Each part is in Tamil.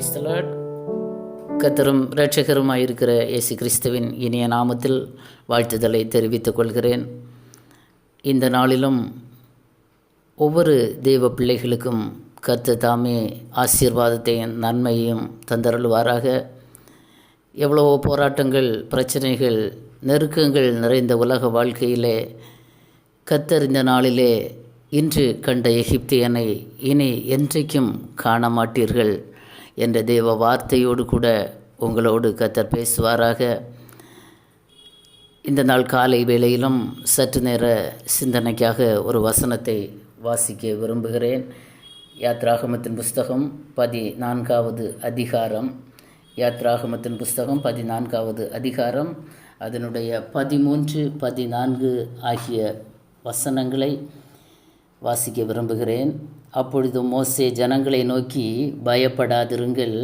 பிரைஸ்தலாட் கத்தரும் இரட்சகருமாயிருக்கிற இயேசு கிறிஸ்துவின் இனிய நாமத்தில் வாழ்த்துதலை தெரிவித்துக் கொள்கிறேன். இந்த நாளிலும் ஒவ்வொரு தெய்வ பிள்ளைகளுக்கும் கத்து தாமே ஆசீர்வாதத்தையும் நன்மையையும் தந்தருள்வாராக. எவ்வளவோ போராட்டங்கள் பிரச்சனைகள் நெருக்கங்கள் நிறைந்த உலக வாழ்க்கையிலே கத்தர் இந்த நாளிலே இன்று கண்ட எகிப்தியனை இனி என்றைக்கும் காண மாட்டீர்கள் என்ற தேவ வார்த்தையோடு கூட உங்களோடு கத்தர் பேசுவாராக. இந்த நாள் காலை வேளையிலும் சற்று நேர சிந்தனைக்காக ஒரு வசனத்தை வாசிக்க விரும்புகிறேன். யாத்ராகமத்தின் புஸ்தகம் பதினான்காவது அதிகாரம். யாத்ராகமத்தின் புஸ்தகம் பதினான்காவது அதிகாரம். அதனுடைய பதிமூன்று பதினான்கு ஆகிய வசனங்களை வாசிக்க விரும்புகிறேன். அப்பொழுது மோசே ஜனங்களை நோக்கி பயப்படாதிருங்கள்.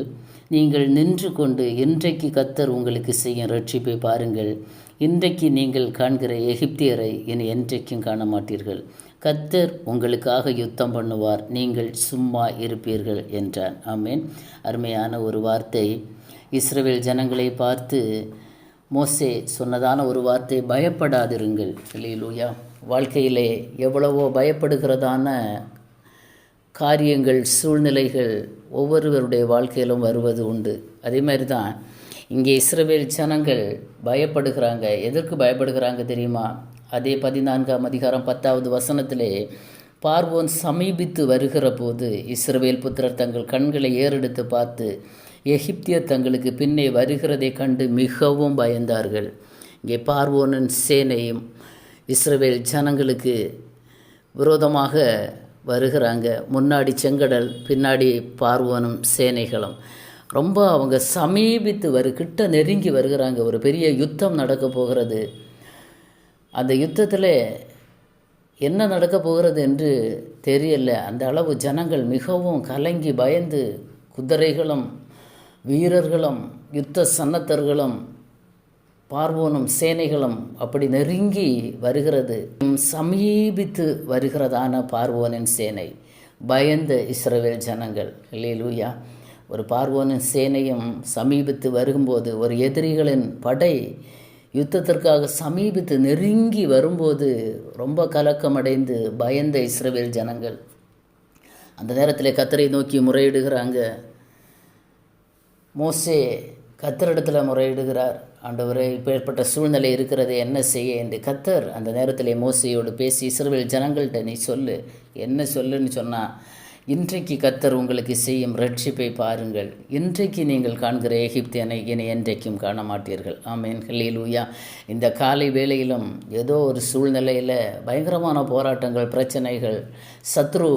நீங்கள் நின்று கொண்டு இன்றைக்கு கத்தர் உங்களுக்கு செய்யும் ரட்சிப்பை பாருங்கள். இன்றைக்கு நீங்கள் காண்கிற எகிப்தியரை இனி என்றைக்கும் காண மாட்டீர்கள் கத்தர் உங்களுக்காக யுத்தம் பண்ணுவார். நீங்கள் சும்மா இருப்பீர்கள் என்றான். ஆமேன். அருமையான ஒரு வார்த்தை. இஸ்ரேல் ஜனங்களை பார்த்து மோசே சொன்னதான ஒரு வார்த்தை பயப்படாதிருங்கள். இல்லையிலூயா வாழ்க்கையிலே எவ்வளவோ பயப்படுகிறதான காரியங்கள் சூழ்நிலைகள் ஒவ்வொருவருடைய வாழ்க்கையிலும் வருவது உண்டு. அதே மாதிரி தான் இங்கே இஸ்ரவேல் ஜனங்கள் பயப்படுகிறாங்க. எதற்கு பயப்படுகிறாங்க தெரியுமா? அதே பதினான்காம் அதிகாரம் பத்தாவது வசனத்திலே பார்வோன் சமீபித்து வருகிற போது இஸ்ரவேல் புத்திரர் தங்கள் கண்களை ஏறெடுத்து பார்த்து எகிப்தியர் தங்களுக்கு பின்னே வருகிறதை கண்டு மிகவும் பயந்தார்கள். இங்கே பார்வோனின் சேனையும் இஸ்ரவேல் ஜனங்களுக்கு விரோதமாக வருகிறாங்க. முன்னாடி செங்கடல் பின்னாடி பார்வனும் சேனைகளும். ரொம்ப அவங்க சமீபித்து வரு கிட்ட நெருங்கி வருகிறாங்க. ஒரு பெரிய யுத்தம் நடக்க போகிறது. அந்த யுத்தத்தில் என்ன நடக்க போகிறது என்று தெரியல. அந்த அளவு ஜனங்கள் மிகவும் கலங்கி பயந்து குதிரைகளும் வீரர்களும் யுத்த சன்னத்தர்களும் பார்வோனும் சேனைகளும் அப்படி நெருங்கி வருகிறது. சமீபித்து வருகிறதான பார்வோனின் சேனை. பயந்த இஸ்ரவேல் ஜனங்கள். இல்லையிலூயா ஒரு பார்வோனின் சேனையும் சமீபித்து வரும்போது ஒரு எதிரிகளின் படை யுத்தத்திற்காக சமீபித்து நெருங்கி வரும்போது ரொம்ப கலக்கமடைந்து பயந்த இஸ்ரவேல் ஜனங்கள். அந்த நேரத்தில் கத்தரை நோக்கி முறையிடுகிறாங்க. மோசே கத்தரிடத்தில் முறையிடுகிறார். ஆண்டவரே இப்போ ஏற்பட்ட சூழ்நிலை இருக்கிறது என்ன செய்ய என்று. கத்தர் அந்த நேரத்தில் மோசையோடு பேசி சிறுவில் ஜனங்கள்கிட்ட நீ சொல்லு என்ன சொல்லுன்னு சொன்னால் இன்றைக்கு கத்தர் உங்களுக்கு செய்யும் ரட்சிப்பை பாருங்கள். இன்றைக்கு நீங்கள் காண்கிற எகிப்தியனை இனி என்றைக்கும் காண மாட்டீர்கள். ஆமேன். ஹல்லேலூயா. இந்த காலை வேளையிலும் ஏதோ ஒரு சூழ்நிலையில் பயங்கரமான போராட்டங்கள் பிரச்சனைகள் சத்ரு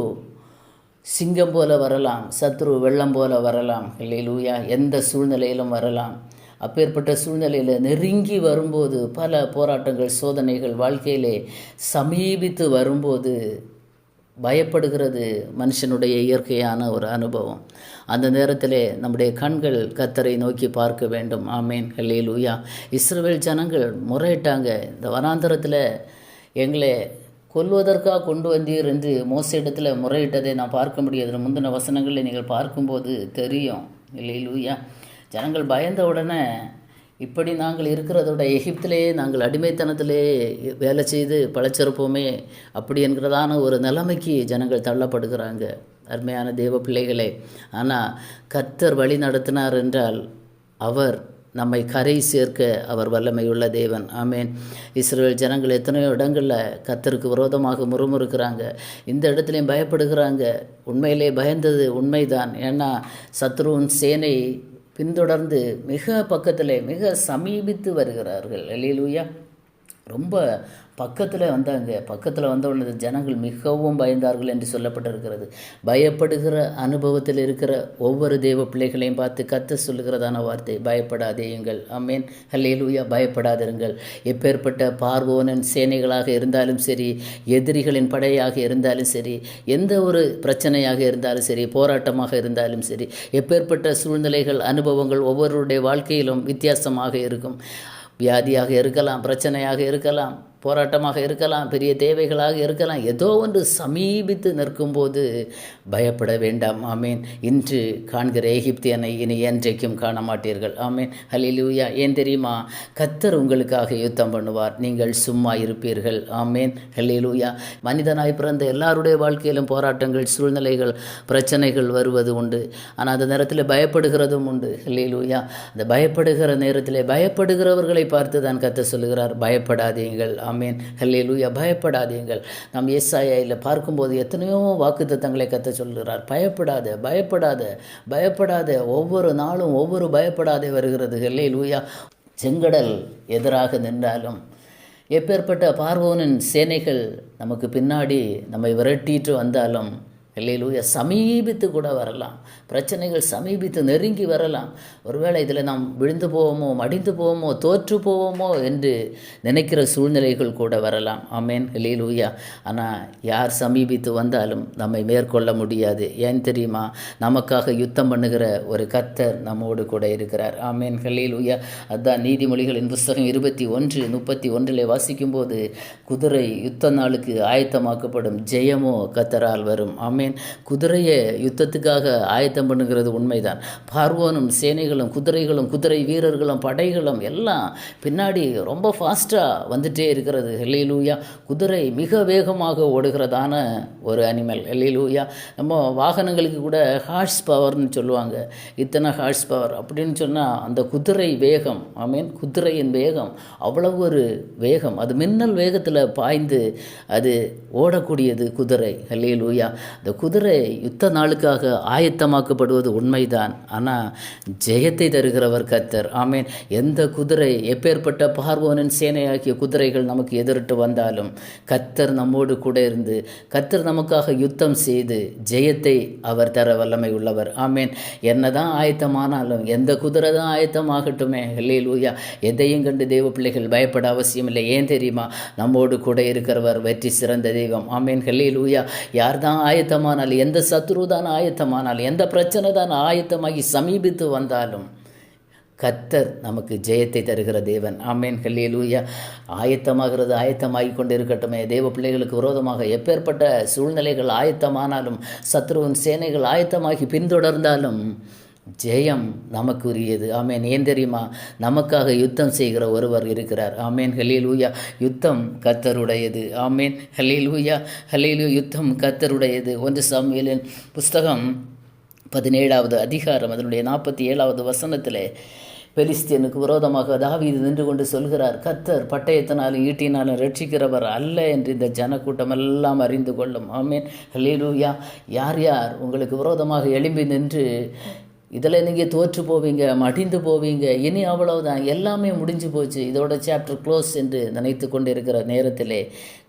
சிங்கம் போல வரலாம் சத்ரு வெள்ளம் போல வரலாம் இல்லையிலூயா எந்த சூழ்நிலையிலும் வரலாம். அப்பேற்பட்ட சூழ்நிலையில் நெருங்கி வரும்போது பல போராட்டங்கள் சோதனைகள் வாழ்க்கையிலே சமீபித்து வரும்போது பயப்படுகிறது மனுஷனுடைய இயற்கையான ஒரு அனுபவம். அந்த நேரத்தில் நம்முடைய கண்கள் கத்தரை நோக்கி பார்க்க வேண்டும். ஆமேன் ஹல்லேலூயா. இஸ்ரேல் ஜனங்கள் முறையிட்டாங்க. இந்த வனாந்தரத்தில் எங்களை கொல்வதற்காக கொண்டு வந்தீர் என்று மோச முறையிட்டதை நான் பார்க்க முடியாது முந்தின வசனங்களில் நீங்கள் பார்க்கும்போது தெரியும். இல்லை லூயா ஜனங்கள் பயந்த உடனே இப்படி நாங்கள் இருக்கிறதோட எகிப்திலே நாங்கள் அடிமைத்தனத்திலே வேலை செய்து பழச்சிருப்போமே அப்படி என்கிறதான ஒரு நிலைமைக்கு ஜனங்கள் தள்ளப்படுகிறாங்க. அருமையான தேவ பிள்ளைகளே. ஆனால் கத்தர் வழி நடத்தினார் என்றால் அவர் நம்மை கரை சேர்க்க அவர் வல்லமையுள்ள தேவன். ஆமேன். இஸ்ரேல் ஜனங்கள் எத்தனையோ இடங்களில் கத்தருக்கு விரோதமாக முறுமுறுக்கிறாங்க. இந்த இடத்துலையும் பயப்படுகிறாங்க. உண்மையிலே பயந்தது உண்மைதான். ஏன்னா சத்ருவின் சேனை பின்தொடர்ந்து மிக பக்கத்தில் மிக சமீபித்து வருகிறார்கள். எலிலூயா ரொம்ப பக்கத்தில் வந்தாங்க. பக்கத்தில் வந்தவுடனே ஜனங்கள் மிகவும் பயந்தார்கள் என்று சொல்லப்பட்டிருக்கிறது. பயப்படுகிற அனுபவத்தில் இருக்கிற ஒவ்வொரு தெய்வ பிள்ளைகளையும் பார்த்து கத்து சொல்லுகிறதான வார்த்தை பயப்படாதேயுங்கள் அம்மேன் ஹல்லேலூயா. பயப்படாதிருங்கள். எப்பேற்பட்ட பார்வோனின் சேனைகளாக இருந்தாலும் சரி எதிரிகளின் படையாக இருந்தாலும் சரி எந்த ஒரு பிரச்சனையாக இருந்தாலும் சரி போராட்டமாக இருந்தாலும் சரி எப்பேற்பட்ட சூழ்நிலைகள் அனுபவங்கள் ஒவ்வொருடைய வாழ்க்கையிலும் வித்தியாசமாக இருக்கும். வியாதியாக இருக்கலாம் பிரச்சனையாக இருக்கலாம். போராட்டமாக இருக்கலாம் பெரிய தேவைகளாக இருக்கலாம். ஏதோ ஒன்று சமீபித்து நிற்கும்போது பயப்பட வேண்டாம். ஆமேன். இன்று காண்கிற எகிப்தியனை இனி என்றைக்கும் காண மாட்டீர்கள் ஆமேன். ஹலிலூயா ஏன் தெரியுமா? கத்தர் உங்களுக்காக யுத்தம் பண்ணுவார். நீங்கள் சும்மா இருப்பீர்கள். ஆமேன். ஹலிலூயா மனிதனாய் பிறந்த எல்லாருடைய வாழ்க்கையிலும் போராட்டங்கள் சூழ்நிலைகள் பிரச்சனைகள் வருவது உண்டு. ஆனால் அந்த நேரத்தில் பயப்படுகிறதும் உண்டு. ஹலிலூயா அந்த பயப்படுகிற நேரத்தில் பயப்படுகிறவர்களை பார்த்து தான் கத்த சொல்லுகிறார். பயப்படாதீங்கள் ஆமேன். ஹல்லேலூயா. பயப்படாதீங்கள் நாம் ஏசாயில் பார்க்கும்போது எத்தனையோ வாக்குத்தத்தங்களை கற்று சொல்கிறார் பயப்படாத பயப்படாத பயப்படாத. ஒவ்வொரு நாளும் ஒவ்வொரு பயப்படாதே வருகிறது. ஹல்லேலூயா. செங்கடல் எதிராக நின்றாலும் எப்பேற்பட்ட பார்வோனின் சேனைகள் நமக்கு பின்னாடி நம்மை விரட்டிட்டு வந்தாலும் இல்லையிலூயா சமீபித்து கூட வரலாம். பிரச்சனைகள் சமீபித்து நெருங்கி வரலாம். ஒருவேளை இதில் நாம் விழுந்து போவோமோ மடிந்து போவோமோ தோற்று போவோமோ என்று நினைக்கிற சூழ்நிலைகள் கூட வரலாம். ஆமேன். இல்லையிலூயா ஆனால் யார் சமீபித்து வந்தாலும் நம்மை மேற்கொள்ள முடியாது. ஏன் தெரியுமா? நமக்காக யுத்தம் பண்ணுகிற ஒரு கர்த்தர் நம்மோடு கூட இருக்கிறார். ஆமேன். ஹல்லேலூயா அதான் நீதிமொழிகளின் புஸ்தகம் இருபத்தி ஒன்று முப்பத்தி ஒன்றில் வாசிக்கும்போது குதிரை யுத்த நாளுக்கு ஆயத்தமாக்கப்படும் ஜெயமோ கத்தரால் வரும். ஆமேன். குதிரையை யுத்தத்துக்காக ஆயத்தம் பண்ணுகிறது உண்மைதான். பார்வோனும் சேனைகளும் குதிரைகளும் குதிரை வீரர்களும் படைகளும் எல்லாம் பின்னாடி ரொம்ப ஃபாஸ்ட்டாக வந்துட்டே இருக்கிறது. ஹெல்லிலூயா. குதிரை மிக வேகமாக ஓடுகிறதான ஒரு அனிமல் ஹெல்லிலூயா. நம்ம வாகனங்களுக்கு கூட ஹார்ஸ் பவர்னு சொல்லுவாங்க. இத்தனை ஹார்ஸ் பவர் அப்படின்னு சொன்னால் அந்த குதிரை வேகம் ஐ மீன் குதிரையின் வேகம் அவ்வளவு ஒரு வேகம். அது மின்னல் வேகத்தில் பாய்ந்து அது ஓடக்கூடியது குதிரை. ஹல்லேலூயா. அந்த குதிரை யுத்த நாளுக்காக ஆயத்தமாக்கப்படுவது உண்மைதான். ஆனால் ஜெயத்தை தருகிறவர் கத்தர் ஆமீன். எந்த குதிரை எப்பேற்பட்ட பார்வோனின் சேனையாகிய குதிரைகள் நமக்கு எதிரிட்டு வந்தாலும் கத்தர் நம்மோடு கூட இருந்து கத்தர் நமக்காக யுத்தம் செய்து ஜெயத்தை அவர் தர வல்லமை உள்ளவர். ஆமேன். என்னதான் ஆயத்தமானாலும் எந்த குதிரை தான் ஆயத்தமாகட்டுமே. ஹல்லேலூயா. எதையும் கண்டு தெய்வ பிள்ளைகள் பயப்பட அவசியம் இல்லை ஏன் தெரியுமா? நம்மோடு கூட இருக்கிறவர் வெற்றி சிறந்த தெய்வம். ஆமேன். ஹல்லேலூயா. யார் தான் ஆயத்தம் ஆயத்தமானால் எந்த சத்ரு தான் ஆயத்தமானால் எந்த பிரச்சனை தான் ஆயத்தமாகி சமீபித்து வந்தாலும் கத்தர் நமக்கு ஜெயத்தை தருகிற தேவன். ஆமேன். ஹல்லேலூயா. ஆயத்தமாகிறது ஆயத்தமாகி கொண்டு இருக்கட்டுமே தேவ பிள்ளைகளுக்கு விரோதமாக எப்பேற்பட்ட சூழ்நிலைகள் ஆயத்தமானாலும் சத்ருவின் சேனைகள் ஆயத்தமாகி பின்தொடர்ந்தாலும் ஜெயம் நமக்கு உரியது ஆமேன். ஏன் தெரியுமா? நமக்காக யுத்தம் செய்கிற ஒருவர் இருக்கிறார். ஆமேன். ஹலீலூயா யுத்தம் கத்தருடையது ஆமேன். ஹலீலூயா ஹலீலு யுத்தம் கத்தருடையது ஒன்று சாமியலின் புஸ்தகம் பதினேழாவது அதிகாரம் அதனுடைய நாற்பத்தி ஏழாவது வசனத்தில் பெலிஸ்தீனுக்கு விரோதமாக தாவீது நின்று கொண்டு சொல்கிறார் கத்தர் பட்டயத்தினாலும் ஈட்டினாலும் ரட்சிக்கிறவர் அல்ல என்று இந்த ஜனக்கூட்டம் எல்லாம் அறிந்து கொள்ளும். ஆமேன். ஹலீலூயா யார் யார்? உங்களுக்கு விரோதமாக எழும்பி நின்று இதில் நீங்கள் தோற்று போவீங்க மடிந்து போவீங்க. இனி அவ்வளவுதான். எல்லாமே முடிஞ்சு போச்சு. இதோட சாப்டர் க்ளோஸ் என்று நினைத்து கொண்டிருக்கிற நேரத்திலே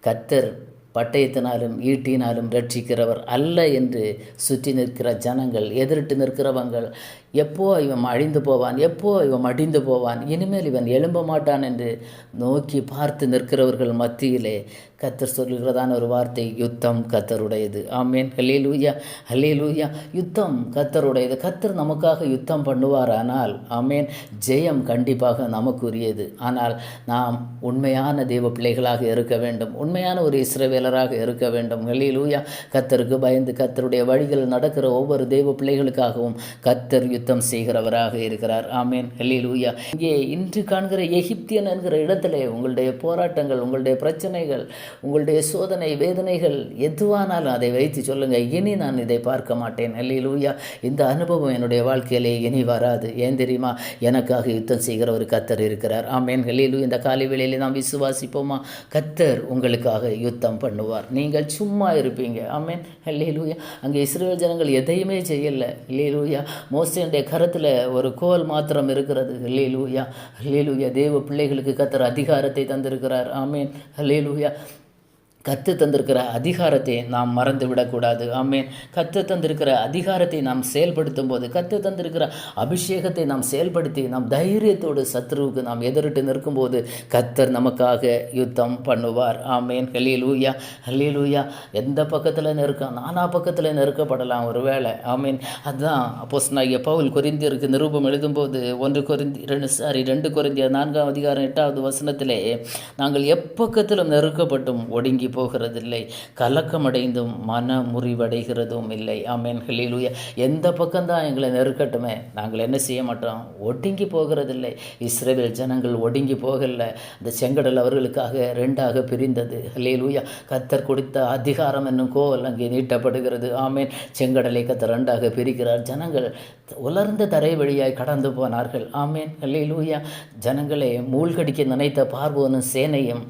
கத்தர் பட்டயத்தினாலும் ஈட்டினாலும் ரட்சிக்கிறவர் அல்ல என்று சுற்றி நிற்கிற ஜனங்கள் எதிரிட்டு நிற்கிறவங்கள் எப்போ இவன் அழிந்து போவான்? எப்போ இவன் மடிந்து போவான்? இனிமேல் இவன் எழும்ப மாட்டான் என்று நோக்கி பார்த்து நிற்கிறவர்கள் மத்தியிலே கத்தர் சொல்கிறதான ஒரு வார்த்தை யுத்தம் கத்தருடையது ஆமேன். ஹலே லூயா ஹலே லூயா யுத்தம் கத்தருடையது கத்தர் நமக்காக யுத்தம் பண்ணுவாரானால் ஆமேன். ஜெயம் கண்டிப்பாக நமக்குரியது. ஆனால் நாம் உண்மையான தெய்வ பிள்ளைகளாக இருக்க வேண்டும். உண்மையான ஒரு இஸ்ரவேலராக இருக்க வேண்டும். ஹலே லூயா கத்தருக்கு பயந்து கத்தருடைய வழிகள் நடக்கிற ஒவ்வொரு தெய்வ பிள்ளைகளுக்காகவும் கத்தர் யுத்தம் செய்கிறவராக இருக்கிறார். ஆமேன். ஹல்லேலூயா. இங்கே இன்று காண்கிற எகிப்தியன் என்கிற இடத்துல உங்களுடைய போராட்டங்கள் உங்களுடைய பிரச்சனைகள் உங்களுடைய சோதனை வேதனைகள் எதுவானாலும் அதை வைத்து சொல்லுங்கள் இனி நான் இதை பார்க்க மாட்டேன். ஹல்லேலூயா. இந்த அனுபவம் என்னுடைய வாழ்க்கையிலே இனி வராது. ஏன் தெரியுமா? எனக்காக யுத்தம் செய்கிற ஒரு கத்தர் இருக்கிறார். ஆமேன். ஹல்லேலூயா. இந்த காலை வேளையிலே நாம் விசுவாசிப்போமா? கத்தர் உங்களுக்காக யுத்தம் பண்ணுவார். நீங்கள் சும்மா இருப்பீங்க. ஆமேன். ஹல்லேலூயா. அங்கே இஸ்ரேல் ஜனங்கள் எதையுமே செய்யலை. ஹல்லேலூயா. மோசனுடைய கரத்தில் ஒரு கோல் மாத்திரம் இருக்கிறது. ஹல்லேலூயா. ஹல்லேலூயா. தேவ பிள்ளைகளுக்கு கத்தர் அதிகாரத்தை தந்திருக்கிறார். ஆமேன். ஹல்லேலூயா. கத்து தந்திருக்கிற அதிகாரத்தை நாம் மறந்து விடக்கூடாது. ஆமேன். கத்து தந்திருக்கிற அதிகாரத்தை நாம் செயல்படுத்தும் போது கத்து தந்திருக்கிற அபிஷேகத்தை நாம் செயல்படுத்தி நாம் தைரியத்தோடு சத்ருவுக்கு நாம் எதிரிட்டு நிற்கும்போது கத்தர் நமக்காக யுத்தம் பண்ணுவார். ஆமேன். ஹலீலூயா ஹலீலூயா எந்த பக்கத்தில் நெருக்கம்? நானா பக்கத்தில் நெருக்கப்படலாம் ஒரு வேளை ஆமீன். அதுதான் அப்போஸ் நான் பவுல் குறிந்தியருக்கு நிரூபம் எழுதும்போது ஒன்று குறிந்தி ரெண்டு சாரி ரெண்டு கொரிந்தியர் நான்காம் அதிகாரம் எட்டாவது வசனத்திலே நாங்கள் எப்பக்கத்திலும் நெருக்கப்பட்டும் ஒடுங்கி போகிறதில்லை. கலக்கமடைந்தும் மன முறிவடைகிறதும் இல்லை. ஆமேன். ஹலிலூயா எந்த பக்கம்தான் எங்களை நெருக்கட்டுமே நாங்கள் என்ன செய்ய மாட்டோம்? ஒடுங்கி போகிறதில்லை. இஸ்ரேல் ஜனங்கள் ஒடுங்கி போகல. அந்த செங்கடல் அவர்களுக்காக ரெண்டாக பிரிந்தது. ஹலிலூயா கத்தர் கொடுத்த அதிகாரம் என்னும் கோவல் அங்கே நீட்டப்படுகிறது. ஆமேன். செங்கடலை கத்தர் ரெண்டாக பிரிக்கிறார். ஜனங்கள் உலர்ந்த தரை வழியாய் கடந்து போனார்கள். ஆமேன். ஹலிலூயா ஜனங்களை மூழ்கடிக்க நினைத்த பார்வோனும் சேனையும்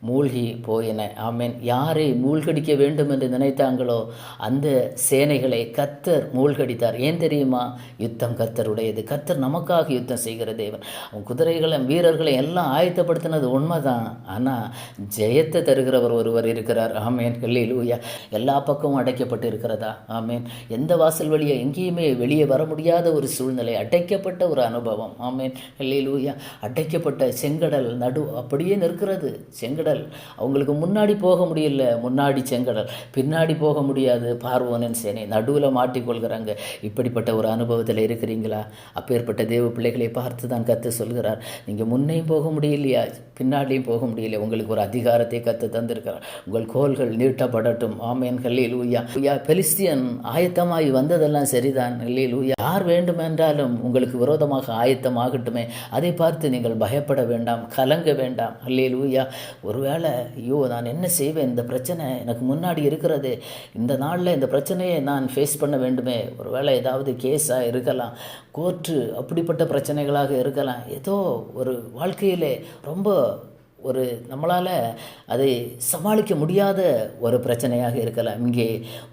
மூழ்கி போயின. ஆமேன். யாரை மூழ்கடிக்க வேண்டும் என்று நினைத்தாங்களோ அந்த சேனைகளை கத்தர் மூழ்கடித்தார். ஏன் தெரியுமா? யுத்தம் கத்தருடையது கத்தர் நமக்காக யுத்தம் செய்கிற தேவன். அவன் குதிரைகளை வீரர்களை எல்லாம் ஆயத்தப்படுத்தினது உண்மைதான். ஆனால் ஜெயத்தை தருகிறவர் ஒருவர் இருக்கிறார். ஆமேன். லூயா எல்லா பக்கமும் அடைக்கப்பட்டு இருக்கிறதா ஆமேன். எந்த வாசல் வழியை எங்கேயுமே வெளியே வர முடியாத ஒரு சூழ்நிலை அடைக்கப்பட்ட ஒரு அனுபவம். ஆமேன். லூயா அடைக்கப்பட்ட செங்கடல் நடு அப்படியே நிற்கிறது. செங்கடல் செங்கடல். அவங்களுக்கு முன்னாடி போக முடியல. முன்னாடி செங்கடல். பின்னாடி போக முடியாது. பார்வோனன் சேனை. நடுவில் மாட்டிக்கொள்கிறாங்க இப்படிப்பட்ட ஒரு அனுபவத்தில் இருக்கிறீங்களா? அப்பேற்பட்ட தேவ பிள்ளைகளை பார்த்து தான் கற்று சொல்கிறார். நீங்கள் முன்னையும் போக முடியலையா? பின்னாடியும் போக முடியல. உங்களுக்கு ஒரு அதிகாரத்தை கற்று தந்திருக்கிறார். உங்கள் கோல்கள் நீட்டப்படட்டும். ஆமேன். கல்லில் ஊயா ஊயா பெலிஸ்தியன் ஆயத்தமாகி வந்ததெல்லாம் சரிதான். இல்லையில் ஊயா யார் வேண்டுமென்றாலும் உங்களுக்கு விரோதமாக ஆயத்தமாகட்டுமே. அதை பார்த்து நீங்கள் பயப்பட வேண்டாம். கலங்க வேண்டாம். அல்லேல் ஊயா ஒரு ஒருவேளை ஐயோ நான் என்ன செய்வேன்? இந்த பிரச்சனை எனக்கு முன்னாடி இருக்கிறது. இந்த நாளில் இந்த பிரச்சனையை நான் ஃபேஸ் பண்ண வேண்டுமே. ஒருவேளை ஏதாவது கேஸாக இருக்கலாம். கோர்ட்டு அப்படிப்பட்ட பிரச்சனைகளாக இருக்கலாம். ஏதோ ஒரு வாழ்க்கையிலே ரொம்ப ஒரு நம்மளால் அதை சமாளிக்க முடியாத ஒரு பிரச்சனையாக இருக்கலாம். இங்கே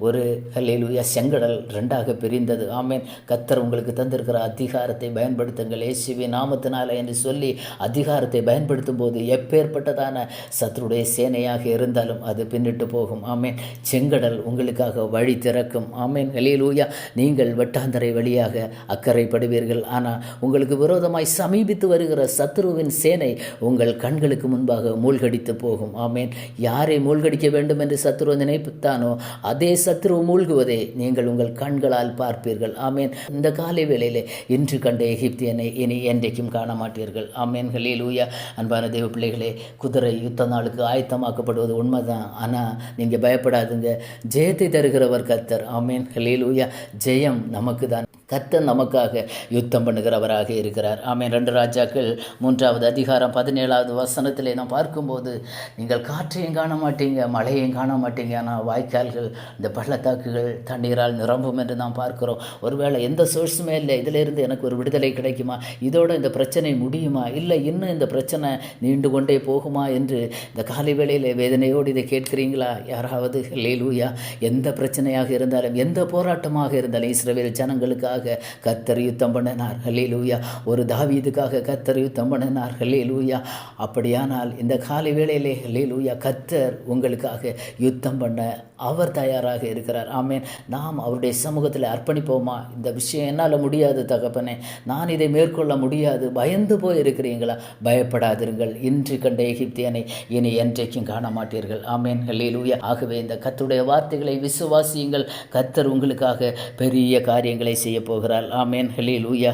ஒரு ஹல்லேலூயா செங்கடல் ரெண்டாக பிரிந்தது. ஆமேன். கத்தர் உங்களுக்கு தந்திருக்கிற அதிகாரத்தை பயன்படுத்துங்கள். இயேசுவி நாமத்தினால என்று சொல்லி அதிகாரத்தை பயன்படுத்தும் போது எப்பேற்பட்டதான சத்துருடைய சேனையாக இருந்தாலும் அது பின்னிட்டு போகும். ஆமேன். செங்கடல் உங்களுக்காக வழி திறக்கும். ஆமேன். ஹலேலூயா நீங்கள் வட்டாந்தரை வழியாக அக்கறைப்படுவீர்கள். ஆனால் உங்களுக்கு விரோதமாய் சமீபித்து வருகிற சத்ருவின் சேனை உங்கள் கண்களுக்கு முன்பாக மூழ்கடித்து போகும். ஆமேன். யாரை மூழ்கடிக்க வேண்டும் என்று சத்ரு நினைப்புத்தானோ அதே சத்ரு மூழ்குவதை நீங்கள் உங்கள் கண்களால் பார்ப்பீர்கள். ஆமேன். இந்த காலை வேளையிலே இன்று கண்ட எகிப்தியனை இனி என்றைக்கும் காண மாட்டீர்கள் ஆமேன். லூயா அன்பான தெய்வ பிள்ளைகளே குதிரை யுத்த நாளுக்கு ஆயத்தமாக்கப்படுவது உண்மைதான். ஆனால் நீங்கள் பயப்படாதுங்க. ஜெயத்தை தருகிறவர் கத்தர் ஆமேன். லூயா ஜெயம் நமக்கு தான் கத்தன் நமக்காக யுத்தம் பண்ணுகிறவராக இருக்கிறார். ஆமே ரெண்டு ராஜாக்கள் மூன்றாவது அதிகாரம் பதினேழாவது வசனத்தில் நாம் பார்க்கும்போது நீங்கள் காற்றையும் காண மாட்டீங்க மழையும் காண மாட்டீங்க ஆனால் வாய்க்கால்கள் இந்த பள்ளத்தாக்குகள் தண்ணீரால் நிரம்பும் என்று நாம் பார்க்கிறோம். ஒருவேளை எந்த சோர்ஸுமே இல்லை. இதிலிருந்து எனக்கு ஒரு விடுதலை கிடைக்குமா? இதோட இந்த பிரச்சனை முடியுமா? இல்லை இன்னும் இந்த பிரச்சனை நீண்டு கொண்டே போகுமா? என்று இந்த காலை வேளையில் வேதனையோடு இதை கேட்கிறீங்களா? யாராவது? லேலூயா எந்த பிரச்சனையாக இருந்தாலும் எந்த போராட்டமாக இருந்தாலும் இஸ்ரேல் ஜனங்களுக்காக தாவீதுக்காக கத்தர் யுத்தம் பண்ணினார். ஹலே லூயா ஒரு தாவீதுக்காக கத்தர் யுத்தம் பண்ணினார். ஹலே லூயா அப்படியானால் இந்த காலை வேளையிலே ஹலே லூயா கத்தர் உங்களுக்காக யுத்தம் பண்ண அவர் தயாராக இருக்கிறார். ஆமேன். நாம் அவருடைய சமூகத்தில் அர்ப்பணிப்போமா? இந்த விஷயம் என்னால் முடியாது தகப்பனே. நான் இதை மேற்கொள்ள முடியாது. பயந்து போய் இருக்கிறீங்களா பயப்படாதிருங்கள். இன்று கண்ட எகிப்தியனை இனி என்றைக்கும் காண மாட்டீர்கள் ஆமேன். லூயா ஆகவே இந்த கத்துடைய வார்த்தைகளை விசுவாசியுங்கள். கத்தர் உங்களுக்காக பெரிய காரியங்களை செய்ய போகிறாள். ஆமேன். ஹலி லூயா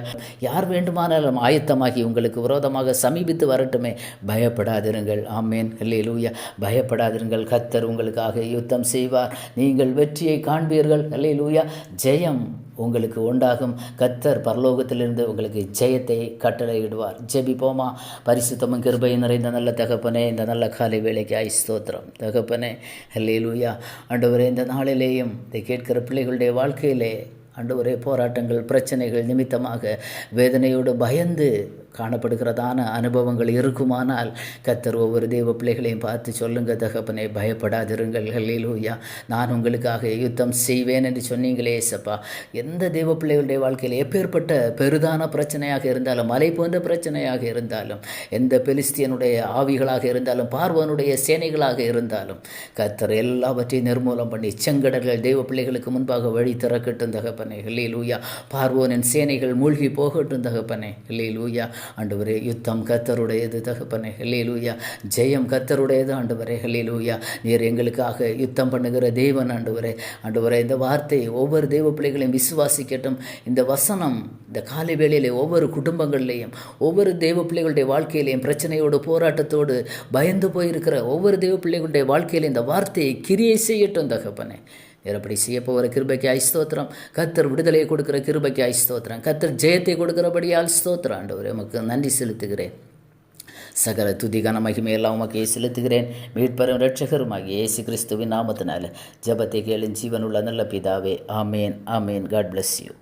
யார் வேண்டுமானாலும் ஆயத்தமாகி உங்களுக்கு விரோதமாக சமீபித்து வரட்டுமே. பயப்படாதிருங்கள். ஆமேன். ஹலி லூயா பயப்படாதிருங்கள். கத்தர் உங்களுக்காக யுத்தம் செய்வார். நீங்கள் வெற்றியை காண்பீர்கள். ஹலே லூயா ஜெயம் உங்களுக்கு உண்டாகும். கத்தர் பரலோகத்திலிருந்து உங்களுக்கு ஜெயத்தை கட்டளையிடுவார். ஜெபிப்போமா? பரிசுத்தமும் கிருபையும் நிறைந்த நல்ல தகப்பனே இந்த நல்ல காலை வேலைக்கு ஐ ஸ்தோத்திரம். தகப்பனே ஹலே லூயா ஆண்டவரே இந்த நாளிலேயும் இதை கேட்கிற பிள்ளைகளுடைய வாழ்க்கையிலே ஒரே போராட்டங்கள் பிரச்சனைகள் நிமித்தமாக வேதனையோடு பயந்து காணப்படுகிறதான அனுபவங்கள் இருக்குமானால் கத்தர் ஒவ்வொரு தேவ பிள்ளைகளையும் பார்த்து சொல்லுங்க தகப்பனே பயப்படாதிருங்கள். ஹல்லேலூயா. நான் உங்களுக்காக யுத்தம் செய்வேன் என்று சொன்னீங்களே சப்பா எந்த தேவ பிள்ளைகளுடைய வாழ்க்கையில் எப்பேற்பட்ட பெரிதான பிரச்சனையாக இருந்தாலும் மலை போன்ற பிரச்சனையாக இருந்தாலும் எந்த பெலிஸ்தியனுடைய ஆவிகளாக இருந்தாலும் பார்வனுடைய சேனைகளாக இருந்தாலும் கத்தர் எல்லாவற்றையும் நிர்மூலம் பண்ணி செங்கடல்கள் தெய்வ பிள்ளைகளுக்கு முன்பாக வழி திறக்கட்டும் தகப்பனே. ஹில்லே லூயா பார்வோனின் சேனைகள் மூழ்கி போகட்டும் தகப்பனே. ஹில்லே லூயா ஆண்டவரே யுத்தம் கத்தருடையது தகப்பனே ஹில்லே ஜெயம் கத்தருடையது ஆண்டவரே ஹில்லே நீர் எங்களுக்காக யுத்தம் பண்ணுகிற தேவன் ஆண்டவரே. ஆண்டவரே இந்த வார்த்தை ஒவ்வொரு தெய்வ பிள்ளைகளையும் விசுவாசிக்கட்டும். இந்த வசனம் இந்த காலை வேளையிலே ஒவ்வொரு குடும்பங்கள்லேயும் ஒவ்வொரு தெய்வ பிள்ளைகளுடைய வாழ்க்கையிலையும் பிரச்சனையோடு போராட்டத்தோடு பயந்து போயிருக்கிற ஒவ்வொரு தெய்வ பிள்ளைகளுடைய வாழ்க்கையில இந்த வார்த்தையை கிரியை செய்யட்டும் தகப்பனே. இறப்படி செய்ய போகிற கிருபைக்கு ஐஸ்தோத்திரம் கத்தர் விடுதலையை கொடுக்குற கிருபைக்கு ஐஸ்தோத்திரம் கத்தர் ஜெயத்தை கொடுக்குறபடியால் ஸ்தோத்திரம். ஆண்டவரே உமக்கு நன்றி செலுத்துகிறேன். சகல துதிகான மகிமையெல்லாம் உமக்கு செலுத்துகிறேன். மீட்பரும் ரட்சகருமாகிய இயேசு கிறிஸ்துவின் நாமத்தினால ஜபத்தை கேளும் ஜீவனுள்ள நல்ல பிதாவே ஆமேன் ஆமேன். God bless you